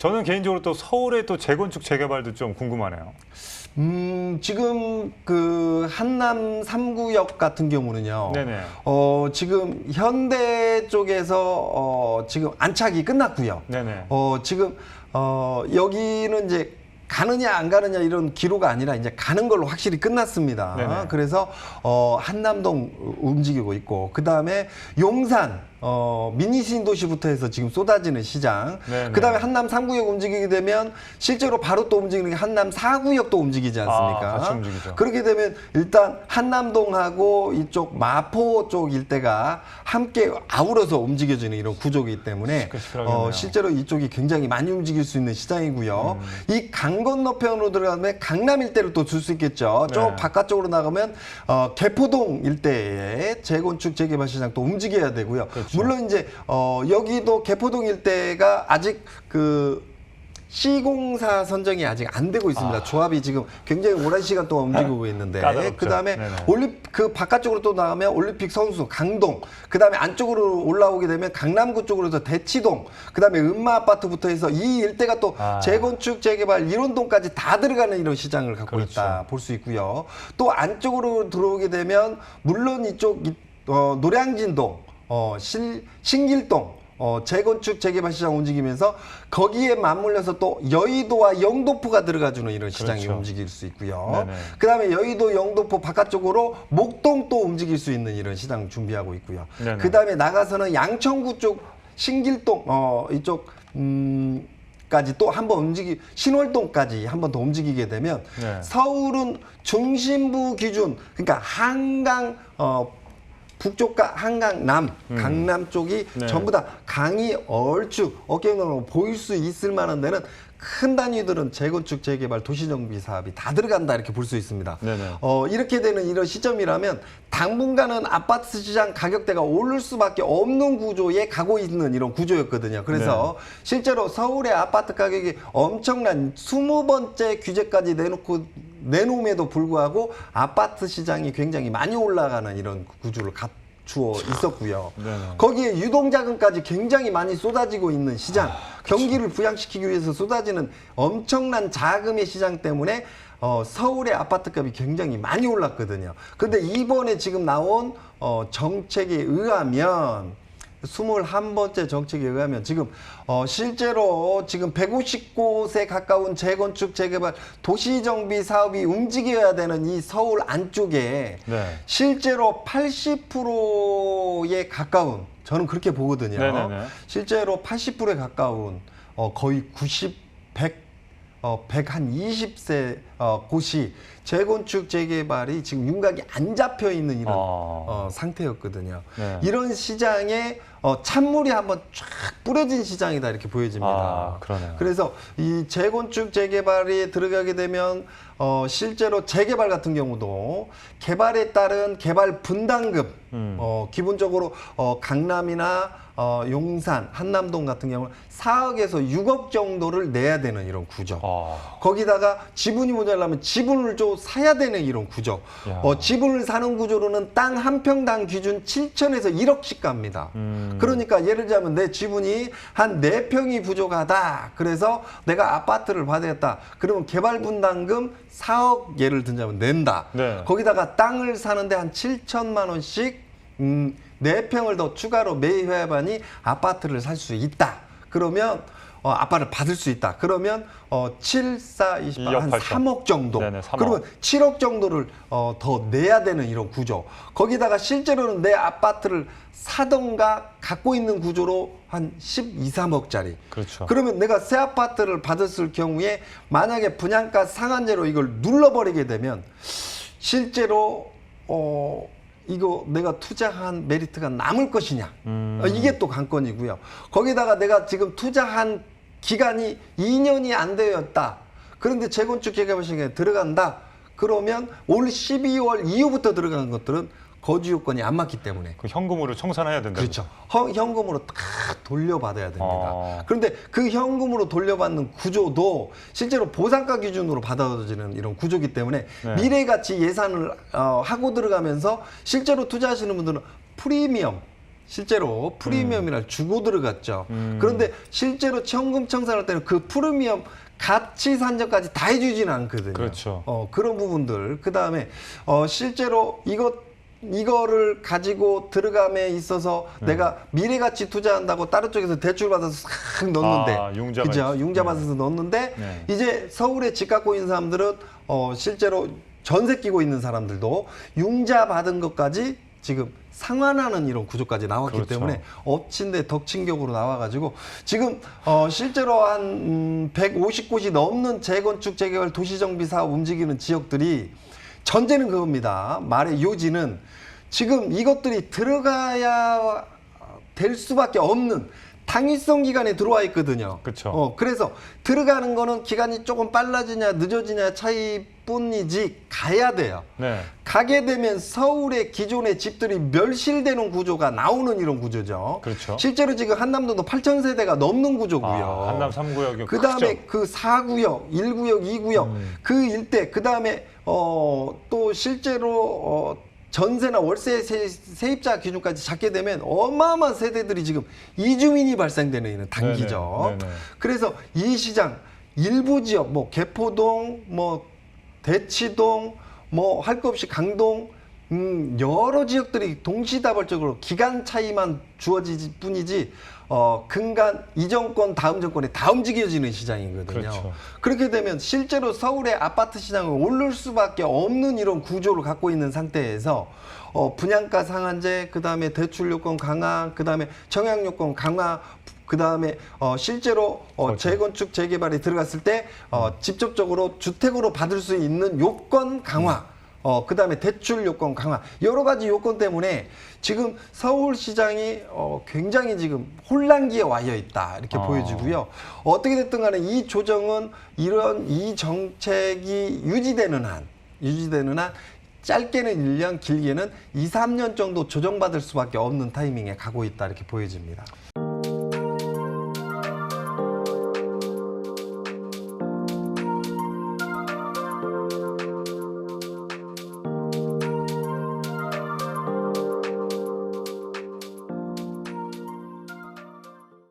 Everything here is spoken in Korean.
저는 개인적으로 또 서울의 또 재건축 재개발도 좀 궁금하네요. 음, 지금 그 한남 3구역 같은 경우는요. 네네. 어, 지금 현대 쪽에서 어, 지금 안착이 끝났고요. 네네. 어, 지금 어, 여기는 이제 가느냐 안 가느냐 이런 기로가 아니라 이제 가는 걸로 확실히 끝났습니다. 네네. 그래서 어, 한남동 움직이고 있고 그다음에 용산 어, 미니 신도시부터 해서 지금 쏟아지는 시장. 네네. 그다음에 한남 3구역 움직이게 되면 실제로 바로 또 움직이는 게 한남 4구역도 움직이지 않습니까? 아, 같이 움직이죠. 그렇게 되면 일단 한남동하고 이쪽 마포 쪽 일대가 함께 아우러서 움직여지는 이런 구조이기 때문에. 어, 실제로 이쪽이 굉장히 많이 움직일 수 있는 시장이고요. 음. 이강 건너편으로 들어가면 강남 일대를 또 줄 수 있겠죠. 네. 저 바깥쪽으로 나가면 어, 개포동 일대에 재건축 재개발 시장 또 움직여야 되고요. 그렇죠. 물론 이제 어, 여기도 개포동 일대가 아직 그 시공사 선정이 아직 안 되고 있습니다. 조합이 지금 굉장히 오랜 시간 동안 움직이고 있는데 까다롭죠. 그다음에 네네. 올림 그 바깥쪽으로 또 나가면 올림픽 선수 강동 그다음에 안쪽으로 올라오게 되면 강남구 쪽으로서 대치동 그다음에 음마 아파트부터 해서 이 일대가 또 아. 재건축 재개발 이론동까지 다 들어가는 이런 시장을 갖고 그렇죠. 있다 볼 수 있고요. 또 안쪽으로 들어오게 되면 물론 이쪽 이- 어, 노량진동 어, 실, 신길동 어, 재건축 재개발 시장 움직이면서 거기에 맞물려서 또 여의도와 영도포가 들어가주는 이런 시장이 그렇죠. 움직일 수 있고요. 네네. 그다음에 여의도 영도포 바깥쪽으로 목동 또 움직일 수 있는 이런 시장 준비하고 있고요. 네네. 그다음에 나가서는 양천구 쪽 신길동 어 이쪽 음 까지 또 한번 움직이 신월동까지 한번 더 움직이게 되면 네. 서울은 중심부 기준 그러니까 한강 어 북쪽과 한강 남, 강남 쪽이 네. 전부 다 강이 얼추 어깨너로 보일 수 있을 만한 데는 큰 단위들은 재건축 재개발 도시정비 사업이 다 들어간다 이렇게 볼 수 있습니다. 네네. 어, 이렇게 되는 이런 시점이라면 당분간은 아파트 시장 가격대가 오를 수밖에 없는 구조에 가고 있는 이런 구조였거든요. 그래서 네. 실제로 서울의 아파트 가격이 엄청난 20번째 규제까지 내놓고 내놓음에도 불구하고 아파트 시장이 굉장히 많이 올라가는 이런 구조를 갖추어 있었고요. 네네. 거기에 유동자금까지 굉장히 많이 쏟아지고 있는 시장, 아, 경기를 부양시키기 위해서 쏟아지는 엄청난 자금의 시장 때문에 어, 서울의 아파트 값이 굉장히 많이 올랐거든요. 근데 이번에 지금 나온 어, 정책에 의하면 21번째 정책에 의하면 지금 어 실제로 지금 150곳에 가까운 재건축 재개발 도시 정비 사업이 움직여야 되는 이 서울 안쪽에 네. 실제로 80%에 가까운 저는 그렇게 보거든요. 네네네. 실제로 80%에 가까운 어 거의 90, 100 어, 100한 20세 어, 곳이 재건축 재개발이 지금 윤곽이 안 잡혀 있는 이런 아. 어, 상태였거든요. 네. 이런 시장에 어, 찬물이 한번 쫙 뿌려진 시장이다 이렇게 보여집니다. 아, 그러네요. 그래서 이 재건축 재개발이 들어가게 되면 어, 실제로 재개발 같은 경우도 개발에 따른 개발 분담금 음. 어, 기본적으로 어, 강남이나 어, 용산, 한남동 같은 경우는 4억에서 6억 정도를 내야 되는 이런 구조. 아, 거기다가 지분이 모자라면 지분을 좀 사야 되는 이런 구조. 야. 어, 지분을 사는 구조로는 땅 한 평당 기준 7천에서 1억씩 갑니다. 음. 그러니까 예를 들자면 내 지분이 한 네평이 부족하다. 그래서 내가 아파트를 받았다. 그러면 개발 분담금 4억 예를 들자면 낸다. 네. 거기다가 땅을 사는데 한 7천만 원씩 음, 네평을 더 추가로 매입해야만이 아파트를 살 수 있다. 그러면 어, 아파트를 받을 수 있다. 그러면 어, 7, 4, 28, 한 2억 8천. 3억 정도. 네네, 3억. 그러면 7억 정도를 어, 더 내야 되는 이런 구조. 거기다가 실제로는 내 아파트를 사던가 갖고 있는 구조로 한 12, 3억짜리. 그렇죠. 그러면 내가 새 아파트를 받았을 경우에 만약에 분양가 상한제로 이걸 눌러버리게 되면 실제로 어 이거 내가 투자한 메리트가 남을 것이냐 음. 어, 이게 또 관건이고요. 거기다가 내가 지금 투자한 기간이 2년이 안 되었다. 그런데 재건축 재개발 시장에 들어간다. 그러면 올 12월 이후부터 들어간 것들은 거주 요건이 안 맞기 때문에 그 현금으로 청산해야 된다. 그렇죠. 헌- 현금으로 딱 돌려받아야 됩니다. 아. 그런데 그 현금으로 돌려받는 구조도 실제로 보상가 기준으로 받아들여지는 이런 구조기 때문에 네. 미래 가치 예산을 어, 하고 들어가면서 실제로 투자하시는 분들은 프리미엄 실제로 프리미엄이라 주고 들어갔죠. 음. 그런데 실제로 현금 청산할 때는 그 프리미엄 가치 산정까지 다 해주지는 않거든요. 그렇죠. 어, 그런 부분들. 그 다음에 어, 실제로 이것 이거를 가지고 들어감에 있어서 네. 내가 미래 가치 투자한다고 다른 쪽에서 대출 받아서 싹 넣는데, 아, 융자 그죠? 받- 융자 네. 받아서 넣는데 네. 이제 서울에 집 갖고 있는 사람들은 어, 실제로 전세 끼고 있는 사람들도 융자 받은 것까지 지금 상환하는 이런 구조까지 나왔기 그렇죠. 때문에 엎친 데 덕친 격으로 나와가지고 지금 어, 실제로 한 음, 150곳이 넘는 재건축 재개발 도시정비 사업 움직이는 지역들이 전제는 그겁니다. 말의 요지는 지금 이것들이 들어가야 될 수밖에 없는 당위성 기간에 들어와 있거든요. 그쵸. 어, 그래서 들어가는 거는 기간이 조금 빨라지냐 늦어지냐 차이 뿐이지 가야 돼요. 네. 가게 되면 서울의 기존의 집들이 멸실되는 구조가 나오는 이런 구조죠. 그렇죠. 실제로 지금 한남동도 8천 세대가 넘는 구조고요. 아, 한남 3구역이 그 다음에 그 4구역, 1구역, 2구역 음. 그 일대 그 다음에 어, 또 실제로 어, 전세나 월세 세, 세입자 기준까지 잡게 되면 어마어마한 세대들이 지금 이주민이 발생되는 이런 단기죠. 네네, 네네. 그래서 이 시장 일부 지역 뭐 개포동 뭐 대치동 뭐 할 것 없이 강동 음, 여러 지역들이 동시다발적으로 기간 차이만 주어질 뿐이지 어, 근간 이 정권 다음 정권에 다 움직여지는 시장이거든요. 그렇죠. 그렇게 되면 실제로 서울의 아파트 시장은 오를 수밖에 없는 이런 구조를 갖고 있는 상태에서 어, 분양가 상한제, 그 다음에 대출 요건 강화, 그 다음에 청약 요건 강화, 그 다음에 어, 실제로 어, 그렇죠. 재건축 재개발에 들어갔을 때 어, 직접적으로 주택으로 받을 수 있는 요건 강화. 어, 그 다음에 대출 요건 강화. 여러 가지 요건 때문에 지금 서울시장이 어, 굉장히 지금 혼란기에 와여 있다. 이렇게 어. 보여지고요. 어떻게 됐든 간에 이 조정은 이런 이 정책이 유지되는 한, 유지되는 한 짧게는 1년, 길게는 2, 3년 정도 조정받을 수밖에 없는 타이밍에 가고 있다. 이렇게 보여집니다.